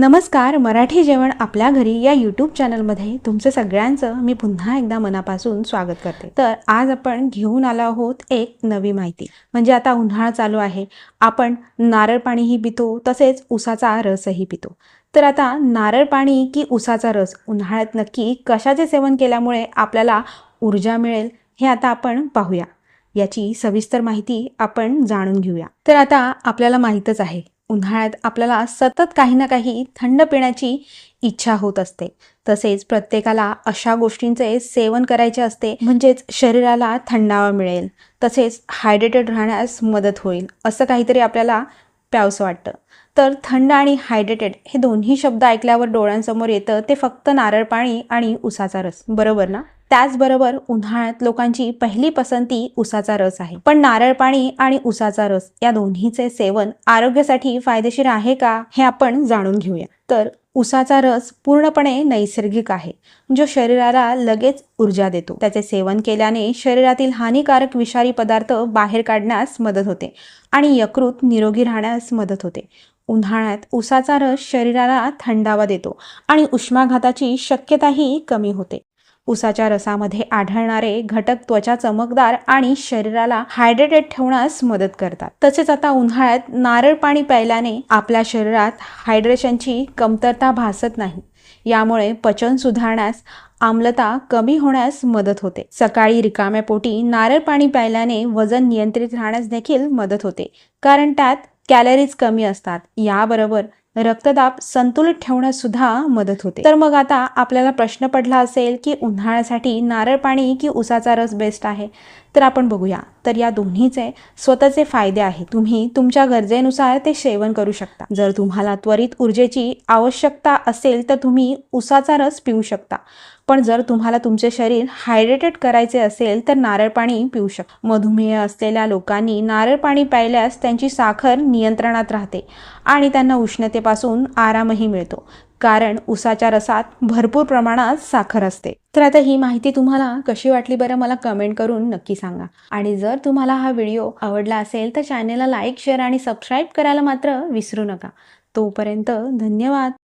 नमस्कार मराठी जेवण आपल्या घरी या यूट्यूब चॅनलमध्ये तुमचं सगळ्यांचं मी पुन्हा एकदा मनापासून स्वागत करते. तर आज आपण घेऊन आलो आहोत एक नवी माहिती. म्हणजे आता उन्हाळा चालू आहे. आपण नारळ पाणीही पितो तसेच उसाचा रसही पितो. तर आता नारळ पाणी की उसाचा रस उन्हाळ्यात नक्की कशाचे सेवन केल्यामुळे आपल्याला ऊर्जा मिळेल हे आता आपण पाहूया. याची सविस्तर माहिती आपण जाणून घेऊया. तर आता आपल्याला माहीतच आहे उन्हाळ्यात आपल्याला सतत काही ना काही थंड पिण्याची इच्छा होत असते. तसेच प्रत्येकाला अशा गोष्टींचे सेवन करायचे असते म्हणजेच शरीराला थंडावा मिळेल. तसेच हायड्रेटेड राहण्यास मदत होईल असं काहीतरी आपल्याला प्यावसं वाटतं. तर थंड आणि हायड्रेटेड हे दोन्ही शब्द ऐकल्यावर डोळ्यांसमोर येतं ते फक्त नारळ पाणी आणि उसाचा रस. बरोबर ना? त्याचबरोबर उन्हाळ्यात लोकांची पहिली पसंती उसाचा रस आहे. पण नारळ पाणी आणि उसाचा रस या दोन्हीचे सेवन आरोग्यासाठी फायदेशीर आहे का हे आपण जाणून घेऊया. तर उसाचा रस पूर्णपणे नैसर्गिक आहे जो शरीराला लगेच ऊर्जा देतो. त्याचे सेवन केल्याने शरीरातील हानिकारक विषारी पदार्थ बाहेर काढण्यास मदत होते आणि यकृत निरोगी राहण्यास मदत होते. उन्हाळ्यात उसाचा रस शरीराला थंडावा देतो आणि उष्माघाताची शक्यताही कमी होते. उसाच्या रसामध्ये आढळणारे घटक त्वचा चमकदार आणि शरीराला हायड्रेटेड ठेवण्यास मदत करतात. तसेच आता उन्हाळ्यात नारळ पाणी प्यायल्याने आपल्या शरीरात हायड्रेशनची कमतरता भासत नाही. यामुळे पचन सुधारण्यास आम्लता कमी होण्यास मदत होते. सकाळी रिकाम्या पोटी नारळ पाणी प्यायल्याने वजन नियंत्रित राहण्यास देखील मदत होते. कारण त्यात कॅलरीज कमी असतात. याबरोबर रक्तदाब संतुलित ठेवण्यास सुद्धा मदत होते. तर मग आता आपल्याला प्रश्न पडला असेल की उन्हाळ्यासाठी नारळ पाणी की उसाचा रस बेस्ट आहे? तर आपण बघूया. तर या दोन्हीचे स्वतःचे फायदे आहेत. तुम्ही तुमच्या गरजेनुसार ते सेवन करू शकता. जर तुम्हाला त्वरित ऊर्जेची आवश्यकता असेल तर तुम्ही उसाचा रस पिऊ शकता. पण जर तुम्हाला तुमचे शरीर हायड्रेटेड करायचे असेल तर नारळ पाणी पिऊ शकता. मधुमेह असलेल्या लोकांनी नारळ पाणी प्यायल्यास त्यांची साखर नियंत्रणात राहते आणि त्यांना उष्णते उष्णतेपासून आरामही मिळतो. कारण उसाच्या रसात भरपूर प्रमाणात साखर असते. तर आता ही माहिती तुम्हाला कशी वाटली बरं मला कमेंट करून नक्की सांगा. आणि जर तुम्हाला हा व्हिडिओ आवडला असेल तर चॅनेलला लाईक शेअर आणि सबस्क्राईब करायला मात्र विसरू नका. तोपर्यंत धन्यवाद.